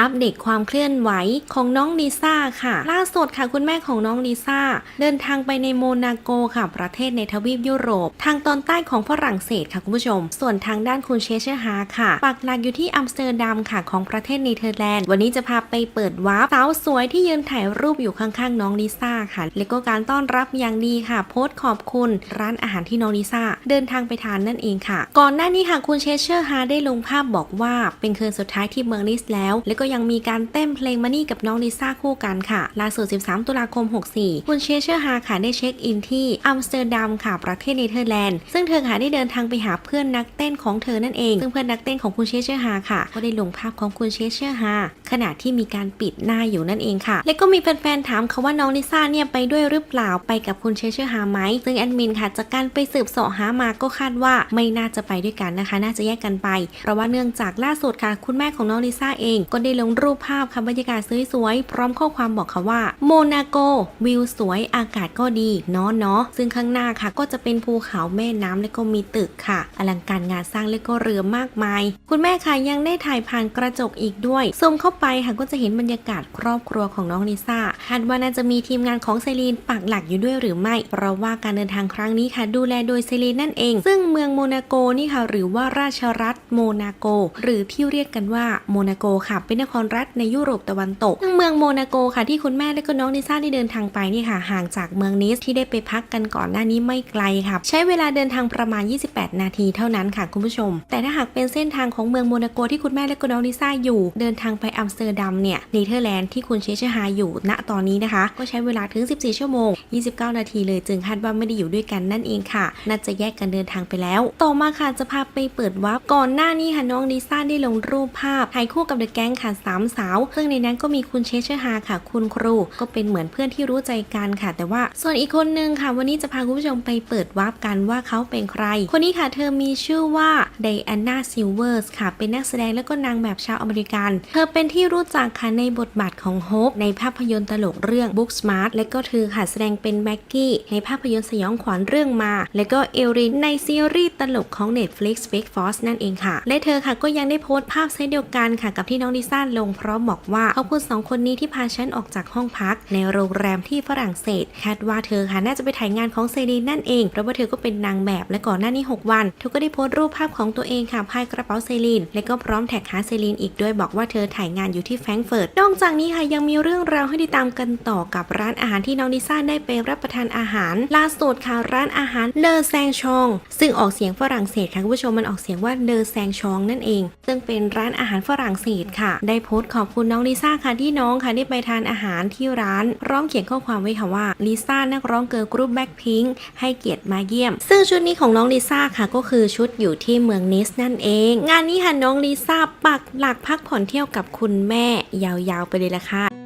อัปเดตความเคลื่อนไหวของน้องลิซ่าค่ะ ล่าสุดค่ะคุณแม่ของน้องลิซ่า เดินทางไปในโมนาโกค่ะ ประเทศในทวีปยุโรป ทางตอนใต้ของฝรั่งเศสค่ะคุณผู้ชม ส่วนทางด้านคุณเชเชอร์ฮาค่ะปักหลักอยู่ที่อัมสเตอร์ดัมค่ะของประเทศเนเธอร์แลนด์ วันนี้จะพาไปเปิดวาร์ปสาวสวยที่ยืนถ่ายรูปอยู่ข้างๆ น้องลิซ่าค่ะ และก็การต้อนรับอย่างดีค่ะ โพสต์ขอบคุณร้านอาหารที่น้องลิซ่าเดินทางไปทานนั่นเองค่ะ ก่อนหน้านี้ค่ะคุณเชเชอร์ฮาได้ลงภาพบอกว่าเป็นคืนสุดท้ายที่เมืองนิสแล้ว และก็ยังมีการเต้นเพลงมันนี่กับน้องลิซ่าคู่กันค่ะล่าสุด 13 ตุลาคม 64 คุณเชเชอร์ฮาค่ะได้เช็คอินที่อัมสเตอร์ดัมค่ะประเทศเนเธอร์แลนด์ ซึ่งเธอค่ะได้เดินทางไปหาเพื่อนนักเต้นของเธอนั่นเอง ซึ่งเพื่อนนักเต้นของคุณเชเชอร์ฮาค่ะ ก็ได้ลงภาพของคุณเชเชอร์ฮาขณะที่มีการปิดหน้าอยู่นั่นเองค่ะ และก็มีแฟนๆถามเขาว่าน้องลิซ่าเนี่ยไปด้วยหรือเปล่าไปกับคุณเชเชอร์ฮาไหมซึ่งแอดมินค่ะจากการไปสืบเสาะหามาก็คาดว่าไม่น่าจะไปด้วยกันนะคะ น่าจะแยกกันไปเพราะว่าเนื่องจากล่าสุดค่ะ คุณแม่ของน้องลิซ่าเองก็ได้ลงรูปภาพค่ะบรรยากาศสวยๆพร้อมข้อความบอกค่ะว่า โมนาโก วิวสวยอากาศก็ดีเนาะเนาะซึ่งข้างหน้าค่ะ ก็จะเป็นภูเขาแม่น้ำและก็มีตึกค่ะ อลังการงานสร้างและก็เรือมากมาย คุณแม่ค่ะยังได้ถ่ายผ่านกระจกอีกด้วยซูมเข้าไปค่ะก็จะเห็นบรรยากาศครอบครัวของน้องลิซ่าคาดว่าน่าจะมีทีมงานของเซรีนปักหลักอยู่ด้วยหรือไม่ เพราะว่าการเดินทางครั้งนี้ค่ะ ดูแลโดยเซรีนนั่นเอง ซึ่งเมืองโมนาโกนี่ค่ะ หรือว่าราชรัฐโมนาโก หรือที่เรียกกันว่าโมนาโกค่ะเป็นนครรัฐในยุโรปตะวันตกซึ่งเมืองโมนาโกค่ะที่คุณแม่และก็น้องลิซ่าได้เดินทางไปนี่ค่ะ ห่างจากเมืองนิสที่ได้ไปพักกันก่อนหน้านี้ไม่ไกลค่ะ ใช้เวลาเดินทางประมาณ 28 นาทีเท่านั้นค่ะคุณผู้ชม แต่ถ้าหากเป็นเส้นทางของเมืองโมนาโกที่คุณแม่และก็น้องลิซ่าอยู่ เดินทางไปอัมสเตอร์ดัมเนี่ยเนเธอร์แลนด์ที่คุณเชเชอร์ฮาอยู่ณตอนนี้นะคะ ก็ใช้เวลาถึง 14 ชั่วโมง 29 นาทีเลยจึงคาดว่าไม่ได้อยู่ด้วยกันนั่นเองค่ะ น่าจะแยกกันเดินทางไปแล้ว ต่อมาค่ะจะพาไปเปิดวาร์ปก่อนหน้านี้ค่ะน้องลิซ่าได้ลงรูปภาพถ่ายคู่กับเดอะแก๊งค่ะสามสาวซึ่งในนั้นก็มีคุณเชเชอร์ฮาค่ะ คุณครูก็เป็นเหมือนเพื่อนที่รู้ใจกันค่ะ แต่ว่าส่วนอีกคนนึงค่ะ วันนี้จะพาคุณผู้ชมไปเปิดวาร์ปกันว่าเขาเป็นใคร คนนี้ค่ะเธอมีชื่อว่าไดอาน่าซิลเวอร์สค่ะ เป็นนักแสดงและก็นางแบบชาวอเมริกัน เธอเป็นที่รู้จักค่ะในบทบาทของโฮปในภาพยนตร์ตลกเรื่อง Book Smart และก็เธอค่ะแสดงเป็นแม็กกี้ในภาพยนตร์สยองขวัญเรื่องมา และก็เอลรินในซีรีส์ตลกของ Netflix Big Force นั่นเองค่ะ และเธอค่ะก็ยังได้โพสต์ภาพเซตเดียวกันค่ะกับที่น้องลิซ่าลงพร้อมบอกว่าขอบคุณสองคนนี้ที่พาฉันออกจากห้องพัก ในโรงแรมที่ฝรั่งเศสคาดว่าเธอค่ะน่าจะไปถ่ายงานของเซรีนนั่นเองเพราะว่าเธอก็เป็นนางแบบและก่อนหน้านี้ 6 วัน เธอก็ได้โพสต์รูปภาพของตัวเองค่ะพายกระเป๋าเซรีนและก็พร้อมแท็กหาเซรีนอีกด้วยบอกว่าเธอถ่ายงานอยู่ที่แฟรงก์เฟิร์ตนอกจากนี้ค่ะยังมีเรื่องราวให้ติดตามกันต่อกับร้านอาหารที่น้องลิซ่าได้ไปรับประทานอาหารล่าสุดค่ะร้านอาหารเลอแซงชอง ซึ่งออกเสียงฝรั่งเศสค่ะคุณผู้ชมมันออกเสียงว่าเลอแซงชองนั่นเอง ซึ่งเป็นร้านอาหารฝรั่งเศสค่ะได้โพสต์ขอบคุณน้องลิซ่าค่ะที่น้องค่ะได้ไปทานอาหารที่ร้านร้องเขียนข้อความไว้ค่ะว่าลิซ่านักร้องเกิร์ลกรุ๊ปแบ็คพิงค์ให้เกียรติมาเยี่ยม ซึ่งชุดนี้ของน้องลิซ่าค่ะก็คือชุดอยู่ที่เมืองนิสนั่นเอง งานนี้ค่ะน้องลิซ่าปักหลักพักผ่อนเที่ยวกับคุณแม่ยาวๆไปเลยละค่ะ